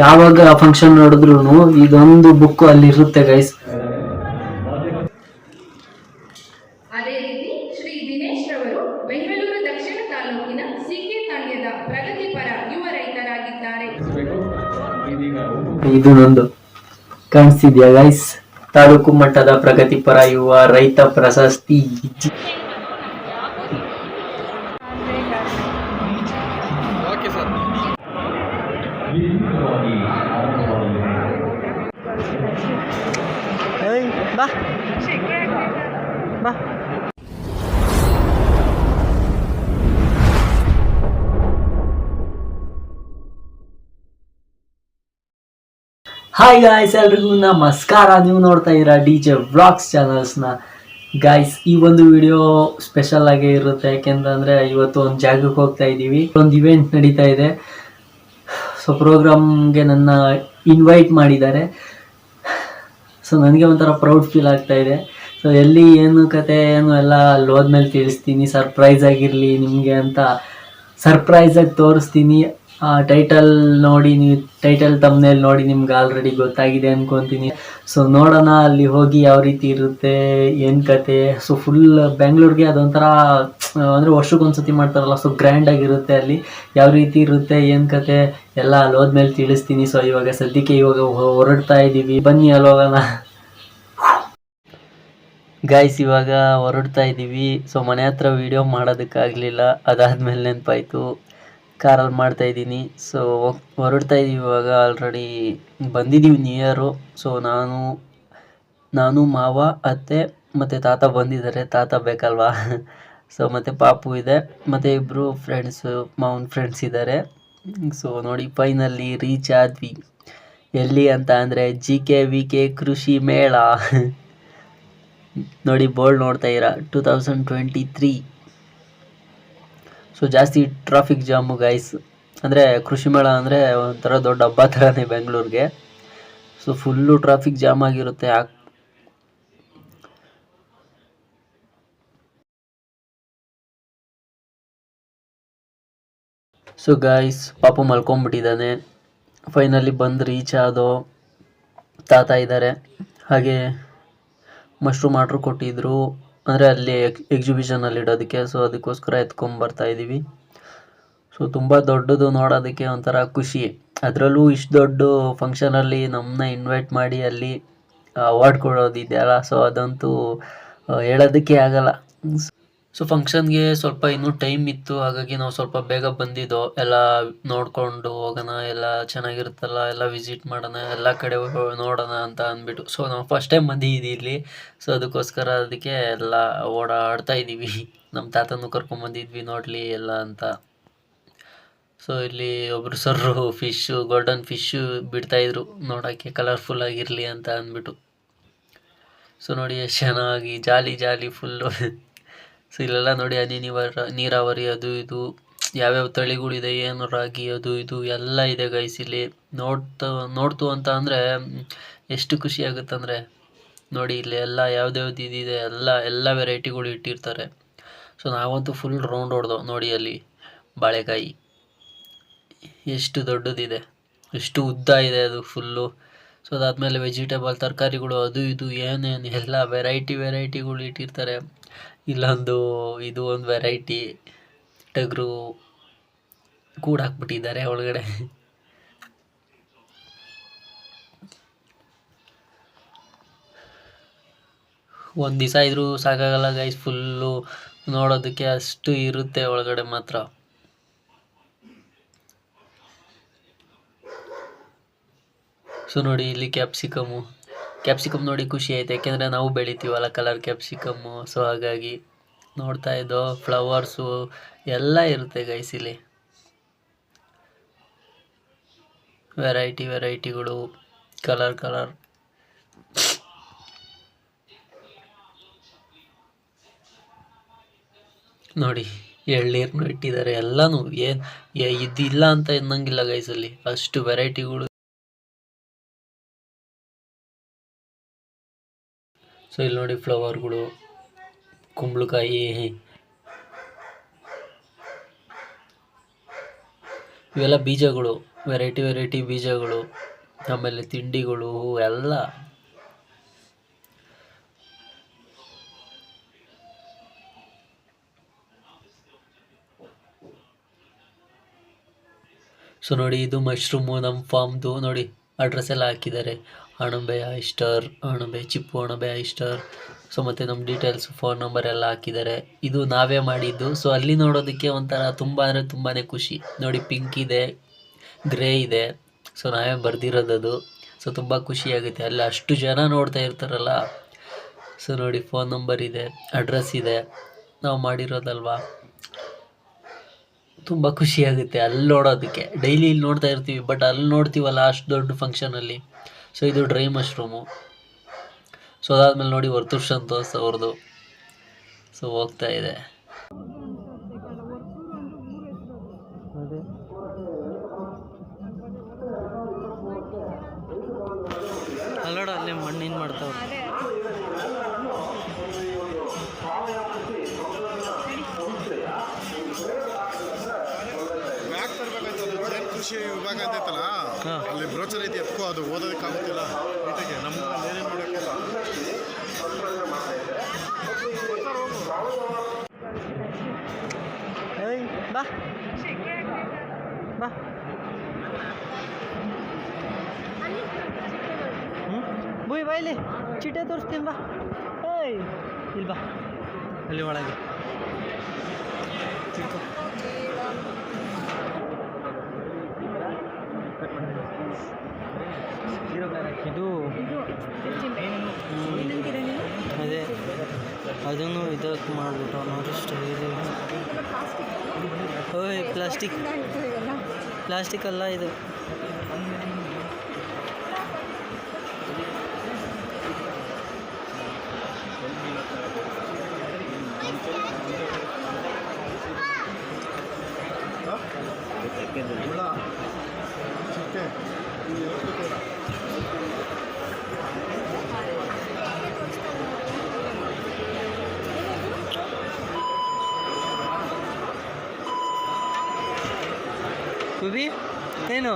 ಯಾವಾಗ ಫಂಕ್ಷನ್ ನೋಡಿದ್ರು ಇದೊಂದು ಬುಕ್ ಅಲ್ಲಿ ಇರುತ್ತೆ ಗೈಸ್ ಅದೇ ರೀತಿ ಶ್ರೀ ದಿನೇಶ್ ರವರು ಬೆಂಗಳೂರು ದಕ್ಷಿಣ ತಾಲೂಕಿನ ಸಿಕೆ ತಾಳ್ಯದ ಪ್ರಗತಿಪರ ಯುವ ರೈತರಾಗಿದ್ದಾರೆ. ಇದು ನಂದು. ಕಾಣಿಸ್ತಿದ್ಯಾ ಗೈಸ್ ತಾಲೂಕು ಮಟ್ಟದ ಪ್ರಗತಿಪರ ಯುವ ರೈತ ಪ್ರಶಸ್ತಿ. ಬಾ. ಬಾ. ಹಾಯ್ ಗಾಯ್ಸ್ ಎಲ್ರಿಗೂ ನಮಸ್ಕಾರ. ನೀವು ನೋಡ್ತಾ ಇದ್ದೀರಾ ಡಿ ಜೆ ವ್ಲಾಗ್ಸ್ ಚಾನಲ್ಸ್ನ ಗಾಯ್ಸ್ ಈ ಒಂದು ವಿಡಿಯೋ ಸ್ಪೆಷಲ್ ಆಗಿ ಇರುತ್ತೆ. ಯಾಕೆಂತಂದ್ರೆ ಇವತ್ತು ಒಂದು ಜಾಗಕ್ಕೆ ಹೋಗ್ತಾ ಇದ್ದೀವಿ. ಒಂದು ಇವೆಂಟ್ ನಡೀತಾ ಇದೆ. ಸೊ ಪ್ರೋಗ್ರಾಮ್ಗೆ ನನ್ನ ಇನ್ವೈಟ್ ಮಾಡಿದ್ದಾರೆ. ಸೊ ನನಗೆ ಒಂಥರ ಪ್ರೌಡ್ ಫೀಲ್ ಆಗ್ತಾ ಇದೆ. ಸೊ ಎಲ್ಲಿ ಏನು ಕತೆ ಏನು ಎಲ್ಲ ಅಲ್ಲಿ ಹೋದ್ಮೇಲೆ ತಿಳಿಸ್ತೀನಿ. ಸರ್ಪ್ರೈಸ್ ಆಗಿರಲಿ ನಿಮಗೆ ಅಂತ ಸರ್ಪ್ರೈಸ್ ಆಗಿ ತೋರಿಸ್ತೀನಿ. ಆ ಟೈಟಲ್ ನೋಡಿ ನೀವು ಟೈಟಲ್ ತಮ್ಮನೇಲಿ ನೋಡಿ ನಿಮ್ಗೆ ಆಲ್ರೆಡಿ ಗೊತ್ತಾಗಿದೆ ಅನ್ಕೊತೀನಿ. ಸೊ ನೋಡೋಣ ಅಲ್ಲಿ ಹೋಗಿ ಯಾವ ರೀತಿ ಇರುತ್ತೆ, ಏನು ಕತೆ. ಸೊ ಫುಲ್ ಬೆಂಗಳೂರಿಗೆ ಅದೊಂಥರ, ಅಂದರೆ ವರ್ಷಕ್ಕೊಂದ್ಸತಿ ಮಾಡ್ತಾರಲ್ಲ ಸೊ ಗ್ರ್ಯಾಂಡ್ ಆಗಿರುತ್ತೆ ಅಲ್ಲಿ. ಯಾವ ರೀತಿ ಇರುತ್ತೆ, ಏನು ಕತೆ. ಎಲ್ಲ ಅಲ್ಲಿ ಹೋದ್ಮೇಲೆ ತಿಳಿಸ್ತೀನಿ. ಸೊ ಇವಾಗ ಸದ್ಯಕ್ಕೆ ಇವಾಗ ಹೊರಡ್ತಾ ಇದ್ದೀವಿ ಬನ್ನಿ ಅಲ್ಲಿ ಹೋಗೋಣ ಗಾಯ್ಸ್ ಇವಾಗ ಹೊರಡ್ತಾ ಇದ್ದೀವಿ ಸೊ ಮನೆ ಹತ್ರ ವೀಡಿಯೋ ಮಾಡೋದಕ್ಕಾಗಲಿಲ್ಲ. ಅದಾದ್ಮೇಲೆ ನೆನಪಾಯಿತು. ಕಾರಲ್ಲಿ ಮಾಡ್ತಾ ಇದ್ದೀನಿ. ಸೊ ಹೊರಡ್ತಾ ಇದ್ದೀವಿ ಇವಾಗ. ಆಲ್ರೆಡಿ ಬಂದಿದ್ದೀವಿ ನಿಯರು ಸೊ ನಾನು ನಾನು, ಮಾವ, ಅತ್ತೆ, ಮತ್ತು ತಾತ ಬಂದಿದ್ದಾರೆ. ತಾತ ಬೇಕಲ್ವಾ? ಸೊ ಮತ್ತು ಪಾಪು ಇದೆ. ಮತ್ತು ಇಬ್ಬರು ಫ್ರೆಂಡ್ಸು ಮಾವನ ಫ್ರೆಂಡ್ಸ್ ಇದ್ದಾರೆ. ಸೊ ನೋಡಿ ಫೈನಲ್ಲಿ ರೀಚ್ ಆದ್ವಿ. ಎಲ್ಲಿ ಅಂತ ಅಂದರೆ ಜಿ ಕೆ ವಿ ಕೆ ಕೃಷಿ ಮೇಳ. ನೋಡಿ, ಬೋರ್ಡ್ ನೋಡ್ತಾ ಇರ two thousand twenty three so ಜಾಸ್ತಿ ಟ್ರಾಫಿಕ್ ಜಾಮು ಗೈಸ್ ಅಂದರೆ, ಕೃಷಿ ಮೇಳ ಅಂದರೆ ಒಂಥರ ದೊಡ್ಡ ಹಬ್ಬ ಥರನೇ ಬೆಂಗಳೂರಿಗೆ ಸೊ ಫುಲ್ಲು ಟ್ರಾಫಿಕ್ ಜಾಮ್ ಆಗಿರುತ್ತೆ. ಸೊ ಗಾಯ್ಸ್ ಪಾಪ ಮಲ್ಕೊಂಡ್ಬಿಟ್ಟಿದ್ದಾನೆ ಫೈನಲಿ ಬಂದು ರೀಚ್ ಆದೋ ತಾತ ಇದ್ದಾರೆ. ಹಾಗೆ ಮಶ್ರೂಮ್ ಆರ್ಡ್ರ್ ಕೊಟ್ಟಿದ್ರು. ಅಂದರೆ ಅಲ್ಲಿ ಎಕ್ಸಿಬಿಷನಲ್ಲಿ ಇಡೋದಕ್ಕೆ. ಸೊ ಅದಕ್ಕೋಸ್ಕರ ಎತ್ಕೊಂಬರ್ತಾ ಇದ್ದೀವಿ. ಸೊ ತುಂಬ ದೊಡ್ಡದು ನೋಡೋದಕ್ಕೆ ಒಂಥರ ಖುಷಿ. ಅದರಲ್ಲೂ ಇಷ್ಟು ದೊಡ್ಡ ಫಂಕ್ಷನಲ್ಲಿ ನಮ್ಮನ್ನ ಇನ್ವೈಟ್ ಮಾಡಿ ಅಲ್ಲಿ ಅವಾರ್ಡ್ ಕೊಡೋದಿದೆಯಲ್ಲ. ಸೊ ಅದಂತೂ ಹೇಳೋದಕ್ಕೆ ಆಗಲ್ಲ. ಸೊ ಫಂಕ್ಷನ್ಗೆ ಸ್ವಲ್ಪ ಇನ್ನೂ ಟೈಮ್ ಇತ್ತು. ಹಾಗಾಗಿ ನಾವು ಸ್ವಲ್ಪ ಬೇಗ ಬಂದಿದ್ದು. ಎಲ್ಲ ನೋಡಿಕೊಂಡು ಹೋಗೋಣ, ಎಲ್ಲ ಚೆನ್ನಾಗಿರುತ್ತಲ್ಲ, ಎಲ್ಲ ವಿಸಿಟ್ ಮಾಡೋಣ, ಎಲ್ಲ ಕಡೆ ನೋಡೋಣ ಅಂತ ಅಂದ್ಬಿಟ್ಟು. ಸೊ ನಾವು ಫಸ್ಟ್ ಟೈಮ್ ಬಂದಿದ್ದೀವಿ ಇಲ್ಲಿ ಸೊ ಅದಕ್ಕೋಸ್ಕರ ಅದಕ್ಕೆ ಎಲ್ಲ ಓಡಾಡ್ತಾ ಇದ್ದೀವಿ. ನಮ್ಮ ತಾತನೂ ಕರ್ಕೊಂಬಂದಿದ್ವಿ ನೋಡಲಿ, ಎಲ್ಲ ಅಂತ. ಸೊ ಇಲ್ಲಿ ಒಬ್ರು ಸರ್ರು ಫಿಶ್ಶು ಗೋಲ್ಡನ್ ಫಿಶ್ಶು ಬಿಡ್ತಾಯಿದ್ರು ನೋಡೋಕ್ಕೆ ಕಲರ್ಫುಲ್ ಆಗಿರಲಿ ಅಂತ ಅಂದ್ಬಿಟ್ಟು. ಸೊ ನೋಡಿ ಎಷ್ಟು ಚೆನ್ನಾಗಿ, ಜಾಲಿ ಜಾಲಿ ಫುಲ್ಲು ಸೊ ಇಲ್ಲೆಲ್ಲ ನೋಡಿ, ಹನಿ ನೀವರ, ನೀರಾವರಿ ಅದು ಇದು, ಯಾವ್ಯಾವ ತಳಿಗಳಿದೆ, ಏನು ರಾಗಿ ಅದು ಇದು ಎಲ್ಲ ಇದೆ ಗೈಸ್ ಇಲ್ಲಿ. ನೋಡ್ತಾ, ನೋಡ್ತು ಅಂತ ಅಂದರೆ, ಎಷ್ಟು ಖುಷಿ ಆಗುತ್ತಂದರೆ ನೋಡಿ ಇಲ್ಲಿ ಎಲ್ಲ ಯಾವ್ದ್ಯಾವ್ದು ಇದಿದೆ, ಎಲ್ಲ ಎಲ್ಲ ವೆರೈಟಿಗಳು ಇಟ್ಟಿರ್ತಾರೆ. ಸೊ ನಾವಂತೂ ಫುಲ್ ರೌಂಡ್ ಹೊಡೆದು, ನೋಡಿ ಅಲ್ಲಿ ಬಾಳೆಕಾಯಿ. ಎಷ್ಟು ದೊಡ್ಡದಿದೆ, ಎಷ್ಟು ಉದ್ದ ಇದೆ ಅದು ಫುಲ್ಲು ಸೊ ಅದಾದಮೇಲೆ ವೆಜಿಟೇಬಲ್ ತರಕಾರಿಗಳು ಅದು ಇದು, ಏನೇನು, ಎಲ್ಲ ವೆರೈಟಿ ವೆರೈಟಿಗಳು ಇಟ್ಟಿರ್ತಾರೆ. ಇಲ್ಲೊಂದು ಇದು ಒಂದು ವೆರೈಟಿ ಟಗರು ಕೂಡ ಹಾಕ್ಬಿಟ್ಟಿದ್ದಾರೆ ಒಳಗಡೆ. ಒಂದು ದಿವಸ ಇದ್ರೂ ಸಾಕಾಗಲ್ಲ ಗೈಸ್ ಫುಲ್ಲು ನೋಡೋದಕ್ಕೆ ಅಷ್ಟು ಇರುತ್ತೆ ಒಳಗಡೆ ಮಾತ್ರ. ಸೊ ನೋಡಿ ಇಲ್ಲಿ ಕ್ಯಾಪ್ಸಿಕಮ್ಮು ಕ್ಯಾಪ್ಸಿಕಮ್ ನೋಡಿ ಖುಷಿ ಆಯ್ತು ಯಾಕೆಂದರೆ ನಾವು ಬೆಳಿತೀವಲ್ಲ ಕಲರ್ ಕ್ಯಾಪ್ಸಿಕಮ್ಮು ಸೊ ಹಾಗಾಗಿ ನೋಡ್ತಾ ಇದ್ದೋ ಫ್ಲವರ್ಸು ಎಲ್ಲ ಇರುತ್ತೆ ಗೈಸ್ ಇಲ್ಲಿ. ವೆರೈಟಿ ವೆರೈಟಿಗಳು ಕಲರ್ ಕಲರ್ ನೋಡಿ ಎಳ್ನೀರನ್ನು ಇಟ್ಟಿದ್ದಾರೆ. ಎಲ್ಲನೂ ಏನು ಇದಿಲ್ಲ ಅಂತ ಎನ್ನಂಗಿಲ್ಲ ಗೈಸಲ್ಲಿ ಅಷ್ಟು ವೆರೈಟಿಗಳು ಸೊ ಇಲ್ಲಿ ನೋಡಿ ಫ್ಲವರ್ಗಳು, ಕುಂಬಳಕಾಯಿ. ಇವೆಲ್ಲ ಬೀಜಗಳು, ವೆರೈಟಿ ವೆರೈಟಿ ಬೀಜಗಳು, ಆಮೇಲೆ ತಿಂಡಿಗಳು, ಎಲ್ಲ. ಸೊ ನೋಡಿ ಇದು ಮಶ್ರೂಮು, ನಮ್ಮ ಫಾರ್ಮ್ದು ನೋಡಿ ಅಡ್ರೆಸ್ ಎಲ್ಲ ಹಾಕಿದ್ದಾರೆ. ಅಣಬೆ ಐಸ್ಟರ್ ಅಣಬೆ ಚಿಪ್ಪು ಅಣಬೆ ಸ್ಟಾರ್ ಸೊ ಮತ್ತು ನಮ್ಮ ಡೀಟೇಲ್ಸ್ ಫೋನ್ ನಂಬರ್ ಎಲ್ಲ ಹಾಕಿದ್ದಾರೆ. ಇದು ನಾವೇ ಮಾಡಿದ್ದು. ಸೊ ಅಲ್ಲಿ ನೋಡೋದಕ್ಕೆ ಒಂಥರ ತುಂಬ ಅಂದರೆ ತುಂಬಾ ಖುಷಿ. ನೋಡಿ ಪಿಂಕ್ ಇದೆ ಗ್ರೇ ಇದೆ. ಸೊ ನಾವೇ ಬರೆದಿರೋದದು ಸೊ ತುಂಬ ಖುಷಿಯಾಗುತ್ತೆ ಅಲ್ಲಿ ಅಷ್ಟು ಜನ ನೋಡ್ತಾ ಇರ್ತಾರಲ್ಲ. ಸೊ ನೋಡಿ ಫೋನ್ ನಂಬರ್ ಇದೆ ಅಡ್ರೆಸ್ ಇದೆ. ನಾವು ಮಾಡಿರೋದಲ್ವಾ? ತುಂಬ ಖುಷಿಯಾಗುತ್ತೆ ಅಲ್ಲಿ ನೋಡೋದಕ್ಕೆ. ಡೈಲಿ ಇಲ್ಲಿ ನೋಡ್ತಾ ಇರ್ತೀವಿ ಬಟ್ ಅಲ್ಲಿ ನೋಡ್ತೀವಲ್ಲ ಅಷ್ಟು ದೊಡ್ಡ ಫಂಕ್ಷನಲ್ಲಿ ಸೊ ಇದು ಡ್ರೈ ಮಶ್ರೂಮು. ಸೊ ಅದಾದಮೇಲೆ ನೋಡಿ ವರ್ತುಷ್ ಅಂತ ಅವ್ರದ್ದು ಸೊ ಹೋಗ್ತಾ ಇದೆ. ವಿಭಾಗ ಅಂತೈತಲ್ಲ ಅಲ್ಲಿ ಬ್ರೋಚರ್ ಐತಿ ಎತ್ಕೋ ಅದು ಓದೋದಕ್ಕಾಗುತ್ತಿಲ್ಲ ನೀಟಾಗಿ ನಮ್ಮ ಏನೇನು ಮಾಡೋಕ್ಕಿಲ್ಲ ಬಾ. ಬಾ. ಹ್ಞೂ ಬುಯ್ ಬಾ ಇಲ್ಲಿ. ಚೀಟೆ ತೋರಿಸ್ತೀನಿ ಬಾ. ಏಯ್ ಇಲ್ಲಿ ಬಾ. ಅಲ್ಲಿ ಒಳಗೆ. ಇದು ಅದೇ ಅದನ್ನು ಇದಕ್ಕೆ ಮಾಡಿಬಿಟ್ಟು ನೋಡಿ ಸ್ಟೈಲ್ ಓಯ್ ಪ್ಲಾಸ್ಟಿಕ್ ಪ್ಲಾಸ್ಟಿಕ್ ಅಲ್ಲ ಇದು. ಕುಬಿ ಏನು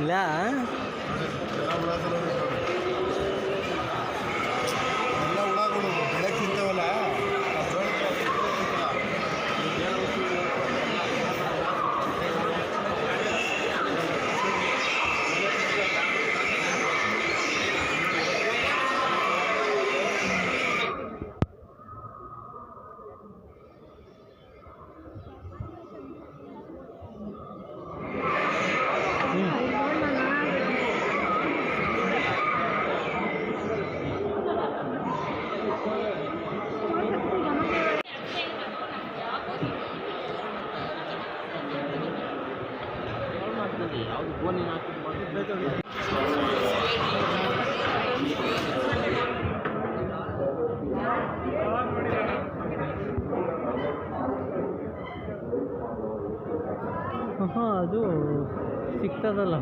ಇಲ್ಲ ಅದು ಸಿಗ್ತದಲ್ಲ.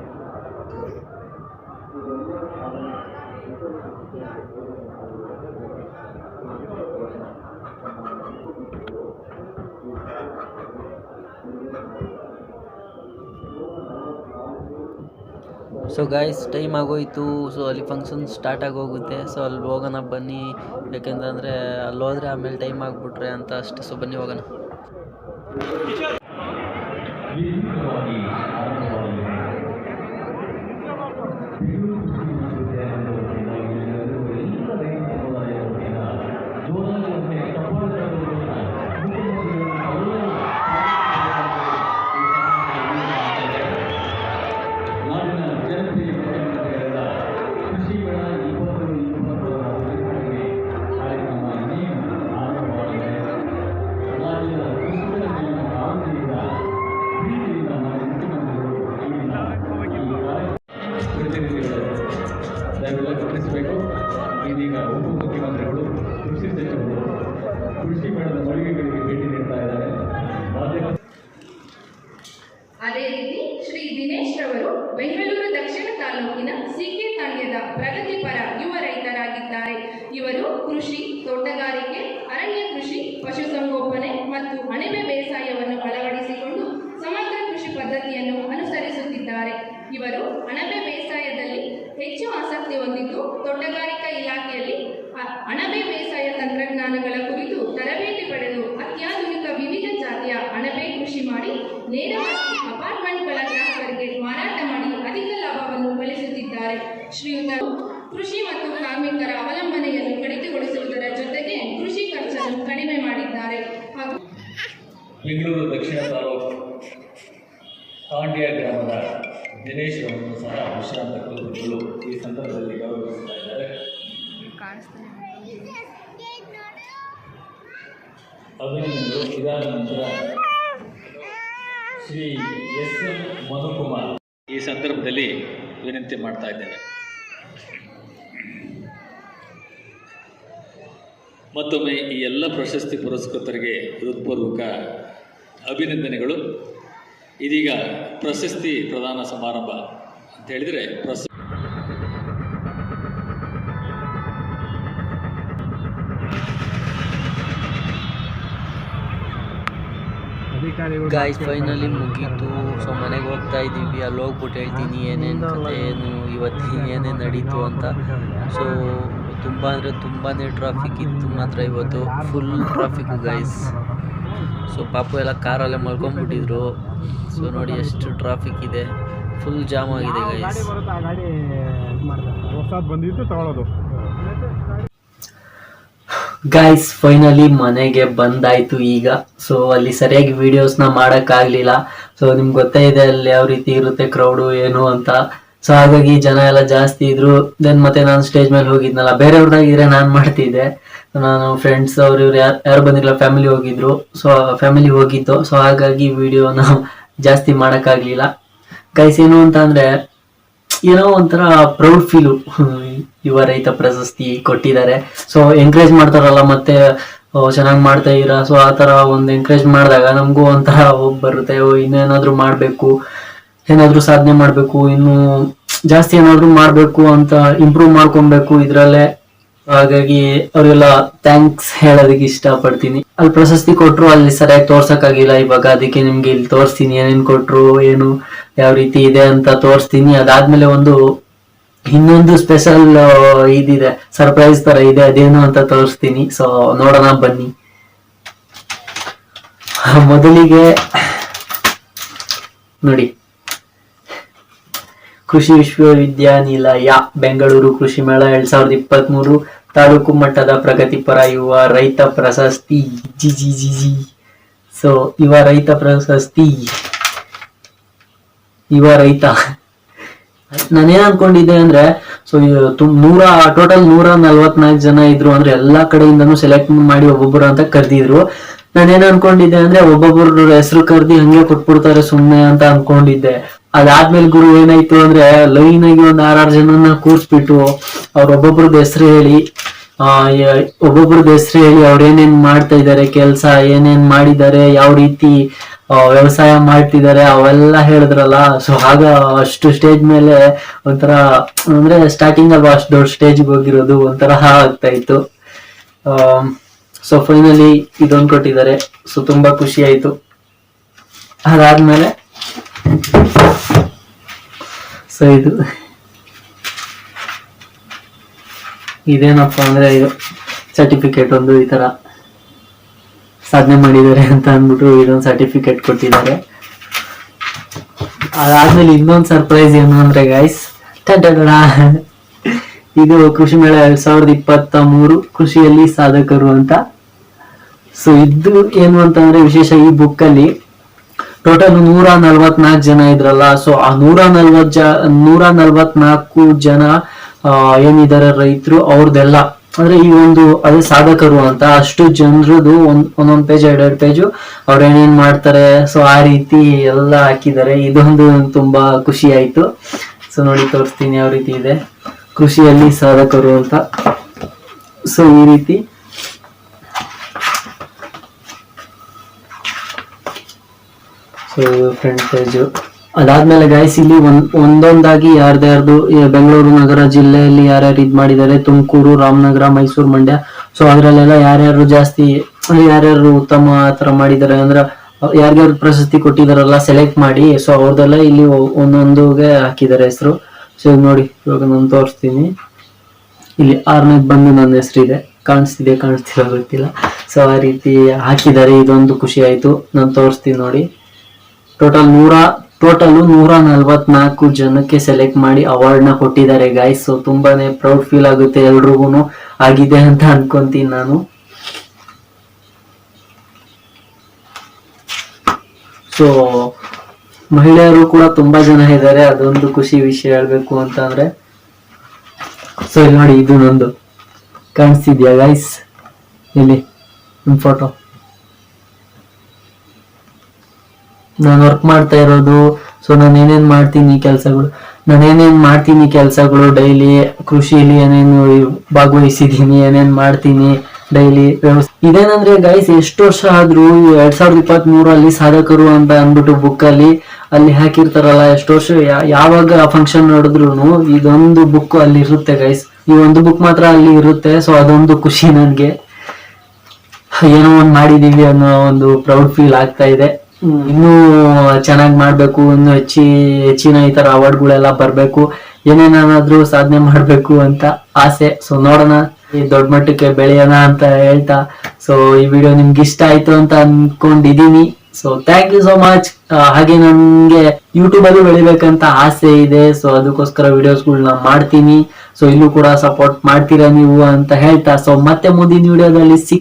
ಸೊ ಗಾಯ್ಸ್ ಟೈಮ್ ಆಗೋಯ್ತು. ಸೊ ಅಲ್ಲಿ ಫಂಕ್ಷನ್ ಸ್ಟಾರ್ಟ್ ಆಗೋಗುತ್ತೆ ಸೊ ಅಲ್ಲಿ ಹೋಗೋಣ, ಬನ್ನಿ. ಯಾಕೆಂತಂದರೆ ಅಲ್ಲಿ ಹೋದರೆ ಆಮೇಲೆ ಟೈಮ್ ಆಗಿಬಿಟ್ರೆ ಅಂತ ಅಷ್ಟೇ. ಸೊ ಬನ್ನಿ ಹೋಗೋಣ. Wissen vor. ಬೆಂಗಳೂರು ದಕ್ಷಿಣ ತಾಲೂಕು ತಾಂಡ್ಯ ಗ್ರಾಮದ ದಿನೇಶ್ ಅವರನ್ನು ಸಹ ವಿಶ್ರಾಂತ ಕುಲಪತಿಗಳು ಈ ಸಂದರ್ಭದಲ್ಲಿ ಗೌರವಿಸುತ್ತಿದ್ದಾರೆ ಅಭಿನಂದನೆಗಳು. ಇದಾದ ನಂತರ ಶ್ರೀ ಎಸ್ ಎಂ ಮಧುಕುಮಾರ್ ಈ ಸಂದರ್ಭದಲ್ಲಿ ವಿನಂತಿ ಮಾಡ್ತಾ ಇದ್ದೇನೆ ಮತ್ತೊಮ್ಮೆ ಈ ಎಲ್ಲ ಪ್ರಶಸ್ತಿ ಪುರಸ್ಕೃತರಿಗೆ ಹೃತ್ಪೂರ್ವಕ ಅಭಿನಂದನೆಗಳು. ಇದೀಗ ಪ್ರಶಸ್ತಿ ಪ್ರದಾನ ಸಮಾರಂಭ ಅಂತ ಹೇಳಿದರೆ ಪ್ರಸ ಗಾಯ್ಸ್ ಫೈನಲಿ ಮುಗೀತು. ಸೊ ಮನೆಗೆ ಹೋಗ್ತಾ ಇದ್ದೀವಿ ಅಲ್ಲಿ ಹೋಗ್ಬಿಟ್ಟು ಹೇಳ್ತೀನಿ ಏನೇನು ಏನು ಇವತ್ತು ಏನೇನು ನಡೀತು ಅಂತ. ಸೊ ತುಂಬ ಅಂದರೆ ತುಂಬಾ ಟ್ರಾಫಿಕ್ ಇತ್ತು ಮಾತ್ರ ಇವತ್ತು. ಫುಲ್ ಟ್ರಾಫಿಕ್ ಗೈಸ್ ಸೊ ಪಾಪು ಎಲ್ಲ ಕಾರಲ್ಲೇ ಮಲ್ಕೊಂಡ್ಬಿಟ್ಟಿದ್ರು. ಸೊ ನೋಡಿ ಎಷ್ಟು ಟ್ರಾಫಿಕ್ ಇದೆ. ಫುಲ್ ಜಾಮ್ ಆಗಿದೆ ಗೈಸ್ ಗೈಸ್ ಫೈನಲಿ ಮನೆಗೆ ಬಂದಾಯ್ತು ಈಗ. ಸೊ ಅಲ್ಲಿ ಸರಿಯಾಗಿ ವಿಡಿಯೋಸ್ನ ಮಾಡೋಕ್ಕಾಗಲಿಲ್ಲ. ಸೊ ನಿಮ್ಗೆ ಗೊತ್ತೇ ಇದೆ ಅಲ್ಲಿ ಯಾವ ರೀತಿ ಇರುತ್ತೆ ಕ್ರೌಡು ಏನು ಅಂತ. ಸೊ ಹಾಗಾಗಿ ಜನ ಎಲ್ಲ ಜಾಸ್ತಿ ಇದ್ರು. ದೆನ್ ಮತ್ತೆ ನಾನು ಸ್ಟೇಜ್ ಮೇಲೆ ಹೋಗಿದ್ನಲ್ಲ. ಬೇರೆಯವ್ರದ್ದಾಗಿದ್ರೆ ನಾನು ಮಾಡ್ತಿದ್ದೆ. ನಾನು ಫ್ರೆಂಡ್ಸ್ ಅವ್ರು ಇವ್ರು ಯಾರು ಯಾರು ಬಂದಿರಲಿಲ್ಲ ಫ್ಯಾಮಿಲಿ ಹೋಗಿದ್ರು. ಸೊ ಫ್ಯಾಮಿಲಿ ಹೋಗಿದ್ದು ಸೊ ಹಾಗಾಗಿ ವಿಡಿಯೋನ ಜಾಸ್ತಿ ಮಾಡೋಕ್ಕಾಗಲಿಲ್ಲ. ಗೈಸ್ ಏನು ಅಂತ ಅಂದರೆ, ಏನೋ ಒಂಥರ ಪ್ರೌಡ್ ಫೀಲು ಯುವ ರೈತ ಪ್ರಶಸ್ತಿ ಕೊಟ್ಟಿದ್ದಾರೆ. ಸೊ ಎಂಕರೇಜ್ ಮಾಡ್ತಾರಲ್ಲ ಮತ್ತೆ ಚೆನ್ನಾಗಿ ಮಾಡ್ತಾ ಇದ್ದೀರಾ? ಸೊ ಆ ಥರ ಒಂದು ಎಂಕರೇಜ್ ಮಾಡಿದಾಗ ನಮಗೂ ಒಂಥರ ಹೋಗಿ ಬರುತ್ತೆ. ಇನ್ನೇನಾದ್ರೂ ಮಾಡಬೇಕು. ಏನಾದ್ರೂ ಸಾಧನೆ ಮಾಡ್ಬೇಕು, ಇನ್ನು ಜಾಸ್ತಿ ಏನಾದ್ರೂ ಮಾಡ್ಬೇಕು ಅಂತ ಇಂಪ್ರೂವ್ ಮಾಡ್ಕೊಬೇಕು ಇದ್ರಲ್ಲೇ. ಹಾಗಾಗಿ ಅವರೆಲ್ಲ ಥ್ಯಾಂಕ್ಸ್ ಹೇಳೋದಕ್ಕೆ ಇಷ್ಟಪಡ್ತೀನಿ. ಅಲ್ಲಿ ಪ್ರಶಸ್ತಿ ಕೊಟ್ರು ಅಲ್ಲಿ ಸರಿಯಾಗಿ ತೋರ್ಸಕ್ಕಾಗಿಲ್ಲ, ಇವಾಗ ಅದಕ್ಕೆ ನಿಮ್ಗೆ ಇಲ್ಲಿ ತೋರಿಸ್ತೀನಿ, ಏನೇನು ಕೊಟ್ರು, ಏನು, ಯಾವ ರೀತಿ ಇದೆ ಅಂತ ತೋರಿಸ್ತೀನಿ. ಅದಾದ್ಮೇಲೆ ಒಂದು ಇನ್ನೊಂದು ಸ್ಪೆಷಲ್ ಇದಿದೆ ಸರ್ಪ್ರೈಸ್ ತರ ಇದೆ, ಅದೇನು ಅಂತ ತೋರಿಸ್ತೀನಿ. ಸೊ ನೋಡೋಣ, ಬನ್ನಿ. ಮೊದಲಿಗೆ ನೋಡಿ. ಕೃಷಿ ವಿಶ್ವವಿದ್ಯಾನಿಲಯ, ಬೆಂಗಳೂರು ಕೃಷಿ ಮೇಳ ಎರಡ್ ಸಾವಿರದ ಇಪ್ಪತ್ತ್ ಮೂರು ತಾಲೂಕು ಮಟ್ಟದ ಪ್ರಗತಿಪರ ಯುವ ರೈತ ಪ್ರಶಸ್ತಿ ಜಿ ಜಿ ಜಿ ಜಿ. ಸೊ ಯುವ ರೈತ ಪ್ರಶಸ್ತಿ ಯುವ ರೈತ. ನಾನೇನ್ ಅನ್ಕೊಂಡಿದ್ದೆ ಅಂದ್ರೆ ಸೊ ನೂರ ಟೋಟಲ್ ನೂರ ನಲ್ವತ್ನಾಲ್ಕು ಜನ ಇದ್ರು ಅಂದ್ರೆ ಎಲ್ಲಾ ಕಡೆಯಿಂದನು ಸೆಲೆಕ್ಟ್ ಮಾಡಿ ಒಬ್ಬೊಬ್ಬರು ಅಂತ ಕರ್ದಿದ್ರು. ನಾನೇನ್ ಅನ್ಕೊಂಡಿದ್ದೆ ಅಂದ್ರೆ ಒಬ್ಬೊಬ್ಬರು ಹೆಸರು ಕರ್ದಿ ಹಂಗೆ ಕೊಟ್ಬಿಡ್ತಾರೆ ಸುಮ್ಮನೆ ಅಂತ ಅನ್ಕೊಂಡಿದ್ದೆ. ಅದಾದ್ಮೇಲೆ ಗುರು ಏನಾಯ್ತು ಅಂದ್ರೆ ಲೈನ್ ಆಗಿ ಒಂದ್ ಆರಾರು ಜನನ ಕೂರ್ಸ್ಬಿಟ್ಟು ಅವ್ರ ಒಬ್ಬೊಬ್ರದ್ದು ಹೆಸರು ಹೇಳಿ, ಆ ಒಬ್ಬೊಬ್ರದ್ದು ಹೆಸರು ಹೇಳಿ ಅವ್ರ ಏನೇನ್ ಮಾಡ್ತಾ ಇದಾರೆ, ಕೆಲ್ಸ ಏನೇನ್ ಮಾಡಿದ್ದಾರೆ ಯಾವ ರೀತಿ ವ್ಯವಸಾಯ ಮಾಡ್ತಿದ್ದಾರೆ ಅವೆಲ್ಲ ಹೇಳಿದ್ರಲ್ಲ. ಸೊ ಆಗ ಅಷ್ಟು ಸ್ಟೇಜ್ ಮೇಲೆ ಒಂಥರ, ಅಂದ್ರೆ ಸ್ಟಾರ್ಟಿಂಗ್ ಅಲ್ವಾ ಅಷ್ಟು ದೊಡ್ಡ ಸ್ಟೇಜ್ಗೆ ಹೋಗಿರೋದು ಒಂಥರ ಆಗ್ತಾ ಇತ್ತು. ಸೊ ಫೈನಲಿ ಇದೊಂದು ಕೊಟ್ಟಿದ್ದಾರೆ. ಸೊ ತುಂಬಾ ಖುಷಿ ಆಯ್ತು. ಅದಾದ್ಮೇಲೆ ಸೊ ಇದು ಇದೇನಪ್ಪ ಅಂದ್ರೆ ಇದು ಸರ್ಟಿಫಿಕೇಟ್ ಒಂದು ಈ ತರ ಸಾಧನೆ ಮಾಡಿದ್ದಾರೆ ಅಂತ ಅಂದ್ಬಿಟ್ಟು ಇದೊಂದು ಸರ್ಟಿಫಿಕೇಟ್ ಕೊಟ್ಟಿದ್ದಾರೆ. ಅದಾದ್ಮೇಲೆ ಇನ್ನೊಂದು ಸರ್ಪ್ರೈಸ್ ಏನು ಅಂದ್ರೆ ಗೈಸ್ ಇದು ಕೃಷಿ ಮೇಳ ಎರಡ್ ಸಾವಿರದ ಇಪ್ಪತ್ತ ಮೂರು ಕೃಷಿಯಲ್ಲಿ ಸಾಧಕರು ಅಂತ. ಸೊ ಇದು ಏನು ಅಂತಂದ್ರೆ ವಿಶೇಷ ಈ ಬುಕ್ ಅಲ್ಲಿ ಟೋಟಲ್ ನೂರ ನಲ್ವತ್ನಾಲ್ಕು ಜನ ಇದ್ರಲ್ಲ ಸೊ ಆ ನೂರ ನಲ್ವತ್ ಜ, ನೂರ ನಲ್ವತ್ನಾಲ್ಕು ಜನ ಏನಿದ್ದಾರೆ ರೈತರು ಅವ್ರದ್ದೆಲ್ಲ ಅಂದ್ರೆ ಈ ಒಂದು ಅದೇ ಸಾಧಕರು ಅಂತ, ಅಷ್ಟು ಜನರದು ಒಂದ್, ಒಂದೊಂದ್ ಪೇಜ್ ಎರಡೆರಡು ಪೇಜು ಅವ್ರು ಏನೇನ್ ಮಾಡ್ತಾರೆ ಸೊ ಆ ರೀತಿ ಎಲ್ಲ ಹಾಕಿದ್ದಾರೆ ಇದೊಂದು ತುಂಬಾ ಖುಷಿ ಆಯ್ತು. ಸೊ ನೋಡಿ ತೋರಿಸ್ತೀನಿ ಯಾವ ರೀತಿ ಇದೆ. ಕೃಷಿಯಲ್ಲಿ ಸಾಧಕರು ಅಂತ. ಸೊ ಈ ರೀತಿ ಫ್ರಂಟ್ ಪೇಜು ಅದಾದ್ಮೇಲೆ ಗಾಯ್ಸ್ ಇಲ್ಲಿ ಒಂದ್ ಒಂದೊಂದಾಗಿ ಯಾರ್ದು ಬೆಂಗಳೂರು ನಗರ ಜಿಲ್ಲೆಯಲ್ಲಿ ಯಾರ್ಯಾರು ಇದ್ ಮಾಡಿದ್ದಾರೆ, ತುಮಕೂರು, ರಾಮನಗರ, ಮೈಸೂರು ಮಂಡ್ಯ. ಸೊ ಅದ್ರಲ್ಲೆಲ್ಲ ಯಾರ್ಯಾರು ಜಾಸ್ತಿ, ಯಾರ್ಯಾರು ಉತ್ತಮ ಆತರ ಮಾಡಿದ್ದಾರೆ ಅಂದ್ರೆ ಯಾರ್ಯಾರು ಪ್ರಶಸ್ತಿ ಕೊಟ್ಟಿದಾರಲ್ಲ ಸೆಲೆಕ್ಟ್ ಮಾಡಿ. ಸೊ ಅವ್ರದೆಲ್ಲ ಇಲ್ಲಿ ಒಂದೊಂದುಗೆ ಹಾಕಿದ್ದಾರೆ ಹೆಸರು. ಸೊ ನೋಡಿ, ಇವಾಗ ನಾನು ತೋರಿಸ್ತೀನಿ. ಇಲ್ಲಿ ಆರನೇದು ಬಂದು ನನ್ನ ಹೆಸರಿದೆ. ಕಾಣಿಸ್ತಿದೆ, ಕಾಣಿಸ್ತಿಲ್ಲ, ಗೊತ್ತಿಲ್ಲ. ಸೊ ಆ ರೀತಿ ಹಾಕಿದ್ದಾರೆ, ಇದೊಂದು ಖುಷಿ ಆಯ್ತು. ನಾನು ತೋರಿಸ್ತೀನಿ ನೋಡಿ. ಟೋಟಲ್ ನೂರ ಟೋಟಲ್ ನೂರ ನಲ್ವತ್ನಾಲ್ಕು ಜನಕ್ಕೆ ಸೆಲೆಕ್ಟ್ ಮಾಡಿ ಅವಾರ್ಡ್ನ ಕೊಟ್ಟಿದ್ದಾರೆ ಗಾಯ್ಸ್ ಸೊ ತುಂಬಾನೇ ಪ್ರೌಡ್ ಫೀಲ್ ಆಗುತ್ತೆ ಎಲ್ರಿಗೂ ಆಗಿದೆ ಅಂತ ಅನ್ಕೊಂತೀನಿ ನಾನು. ಸೊ ಮಹಿಳೆಯರು ಕೂಡ ತುಂಬಾ ಜನ ಇದ್ದಾರೆ. ಅದೊಂದು ಖುಷಿ ವಿಷಯ ಹೇಳ್ಬೇಕು ಅಂತಂದ್ರೆ. ಸೊ ಇಲ್ಲಿ ನೋಡಿ, ಇದು ನಂದು. ಕಾಣಿಸ್ತಿದ್ಯಾ ಗೈಸ್ ಇಲ್ಲಿ ಒಂದು ಫೋಟೋ ನಾನು ವರ್ಕ್ ಮಾಡ್ತಾ ಇರೋದು ಸೊ ನಾನು ಏನೇನು ಮಾಡ್ತೀನಿ ಕೆಲಸಗಳು, ನಾನು ಏನೇನು ಮಾಡ್ತೀನಿ ಕೆಲಸಗಳು ಡೈಲಿ ಕೃಷಿಲಿ ಏನೇನು ಭಾಗವಹಿಸಿದ್ದೀನಿ ಏನೇನು ಮಾಡ್ತೀನಿ ಡೈಲಿ ಇದೇನಂದ್ರೆ ಗೈಸ್ ಎಷ್ಟು ವರ್ಷ ಆದ್ರೂ ಎರಡ್ ಸಾವಿರದ ಇಪ್ಪತ್ತ್ ಮೂರಲ್ಲಿ ಸಾಧಕರು ಅಂತ ಅಂದ್ಬಿಟ್ಟು ಬುಕ್ ಅಲ್ಲಿ ಅಲ್ಲಿ ಹಾಕಿರ್ತಾರಲ್ಲ, ಎಷ್ಟು ವರ್ಷ ಯಾವಾಗ ಫಂಕ್ಷನ್ ನೋಡಿದ್ರು ಇದೊಂದು ಬುಕ್ ಅಲ್ಲಿ ಇರುತ್ತೆ ಗೈಸ್ ಈ ಒಂದು ಬುಕ್ ಮಾತ್ರ ಅಲ್ಲಿ ಇರುತ್ತೆ ಸೊ ಅದೊಂದು ಖುಷಿ ನನ್ಗೆ. ಏನೋ ಒಂದ್ ಮಾಡಿದೀವಿ ಅನ್ನೋ ಒಂದು ಪ್ರೌಡ್ ಫೀಲ್ ಆಗ್ತಾ ಇದೆ. ಇನ್ನೂ ಚೆನ್ನಾಗಿ ಮಾಡ್ಬೇಕು, ಇನ್ನು ಹೆಚ್ಚಿ, ಹೆಚ್ಚಿನ ಈ ತರ ಅವಾರ್ಡ್ಗಳೆಲ್ಲ ಬರ್ಬೇಕು. ಏನೇನಾದ್ರೂ ಸಾಧನೆ ಮಾಡ್ಬೇಕು ಅಂತ ಆಸೆ. ಸೊ ನೋಡೋಣ ಈ ದೊಡ್ಡ ಮಟ್ಟಕ್ಕೆ ಬೆಳೆಯೋಣ ಅಂತ ಹೇಳ್ತಾ. ಸೊ ಈ ವಿಡಿಯೋ ನಿಮ್ಗೆ ಇಷ್ಟ ಆಯ್ತು ಅಂತ ಅನ್ಕೊಂಡಿದೀನಿ. So thank you so much ಹಾಗೆ ನನ್ಗೆ ಯೂಟ್ಯೂಬ್ ಅಲ್ಲಿ ಬೆಳಿಬೇಕಂತ ಆಸೆ ಇದೆ. ಸೊ ಅದಕ್ಕೋಸ್ಕರ ವಿಡಿಯೋಸ್ಗಳನ್ನ ಮಾಡ್ತೀನಿ. ಸೊ ಇಲ್ಲೂ ಕೂಡ ಸಪೋರ್ಟ್ ಮಾಡ್ತೀರಾ ನೀವು ಅಂತ ಹೇಳ್ತಾ. ಸೊ ಮತ್ತೆ ಮುಂದಿನ ವಿಡಿಯೋದಲ್ಲಿ ಸಿಕ್